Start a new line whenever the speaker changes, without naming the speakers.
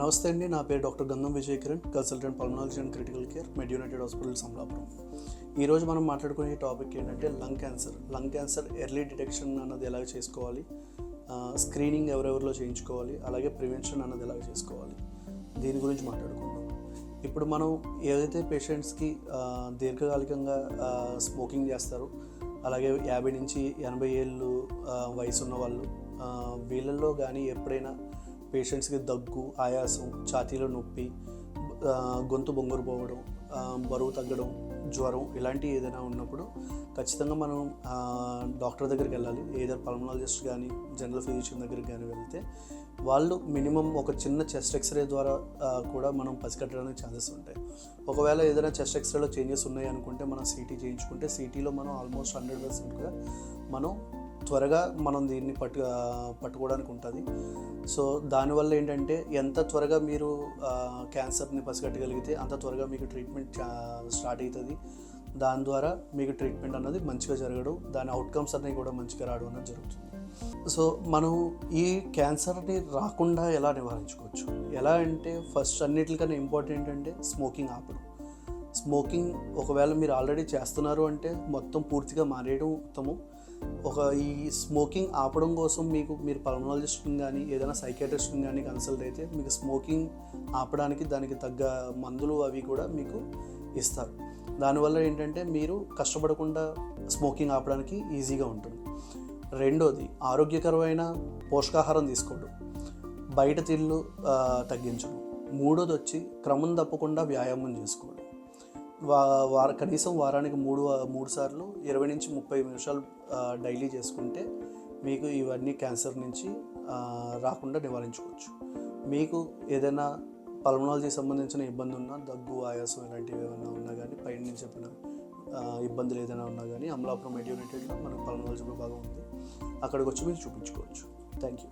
నమస్తే అండి నా పేరు doctor Gandham Vijay Kiran consultant pulmonology and critical care Med United hospital Samalapuram ఈరోజు మనం మాట్లాడుకునే టాపిక్ ఏంటంటే lung cancer. Lung cancer early detection అన్నది ఎలా చేసుకోవాలి? స్క్రీనింగ్ ఎవరెవరిలో చేయించుకోవాలి? అలాగే ప్రివెన్షన్ అన్నది ఎలా చేసుకోవాలి? దీని గురించి మాట్లాడుకుందాం. ఇప్పుడు మనం ఏదైతే పేషెంట్స్కి దీర్ఘకాలికంగా స్మోకింగ్ చేస్తారో అలాగే యాభై నుంచి ఎనభై ఏళ్ళు వయసు ఉన్న వాళ్ళు వీళ్ళల్లో కానీ ఎప్పుడైనా పేషెంట్స్కి దగ్గు ఆయాసం ఛాతీలో నొప్పి గొంతు బొంగురు పోవడం బరువు తగ్గడం జ్వరం ఇలాంటివి ఏదైనా ఉన్నప్పుడు ఖచ్చితంగా మనం డాక్టర్ దగ్గరికి వెళ్ళాలి. ఏదైనా పల్మనాలజిస్ట్ కానీ జనరల్ ఫిజిషియన్ దగ్గరికి కానీ వెళ్తే వాళ్ళు మినిమం ఒక చిన్న చెస్ట్ ఎక్స్రే ద్వారా కూడా మనం పసిగట్టడానికి ఛాన్సెస్ ఉంటాయి. ఒకవేళ ఏదైనా చెస్ట్ ఎక్స్రేలో చేంజెస్ ఉన్నాయి అనుకుంటే మనం సీటీ చేయించుకుంటే సీటీలో మనం ఆల్మోస్ట్ హండ్రెడ్ పర్సెంట్గా మనం త్వరగా మనం దీన్ని పట్టు పట్టుకోవడానికి ఉంటుంది. సో దానివల్ల ఏంటంటే ఎంత త్వరగా మీరు క్యాన్సర్ని పసిగట్టగలిగితే అంత త్వరగా మీకు ట్రీట్మెంట్ స్టార్ట్ అవుతుంది. దాని ద్వారా మీకు ట్రీట్మెంట్ అన్నది మంచిగా జరగడం దాని అవుట్కమ్స్ అనేవి కూడా మంచిగా రావడం అనేది జరుగుతుంది. సో మనం ఈ క్యాన్సర్ని రాకుండా ఎలా నివారించుకోవచ్చు? ఎలా అంటే ఫస్ట్ అన్నిటికన్నా ఇంపార్టెంట్ అంటే స్మోకింగ్ ఆపడం. స్మోకింగ్ ఒకవేళ మీరు ఆల్రెడీ చేస్తున్నారు అంటే మొత్తం పూర్తిగా మానేయడం ఉత్తమం. ఒక ఈ స్మోకింగ్ ఆపడం కోసం మీకు మీరు పల్మనాలజిస్ట్ని కానీ ఏదైనా సైకాట్రిస్ట్ని కానీ కన్సల్ట్ అయితే మీకు స్మోకింగ్ ఆపడానికి దానికి తగ్గ మందులు అవి కూడా మీకు ఇస్తారు. దానివల్ల ఏంటంటే మీరు కష్టపడకుండా స్మోకింగ్ ఆపడానికి ఈజీగా ఉంటుంది. రెండోది ఆరోగ్యకరమైన పోషకాహారం తీసుకోవడం. బయట తిళ్ళు తగ్గించడం. మూడోది వచ్చి క్రమం తప్పకుండా వ్యాయామం చేసుకోవడం. వార కనీసం వారానికి మూడు మూడు సార్లు ఇరవై నుంచి ముప్పై నిమిషాలు డైలీ చేసుకుంటే మీకు ఇవన్నీ క్యాన్సర్ నుంచి రాకుండా నివారించుకోవచ్చు. మీకు ఏదైనా పల్మనాలజీ సంబంధించిన ఇబ్బంది ఉన్నా దగ్గు ఆయాసం ఇలాంటివి ఏమైనా ఉన్నా కానీ పైన నుంచి చెప్పిన ఇబ్బందులు ఏదైనా ఉన్నా కానీ అమలాపురం మెడ్ యూనిటెడ్లో మనకు పల్మనాలజీ విభాగం ఉంది. అక్కడికి వచ్చి మీరు చూపించుకోవచ్చు. Thank you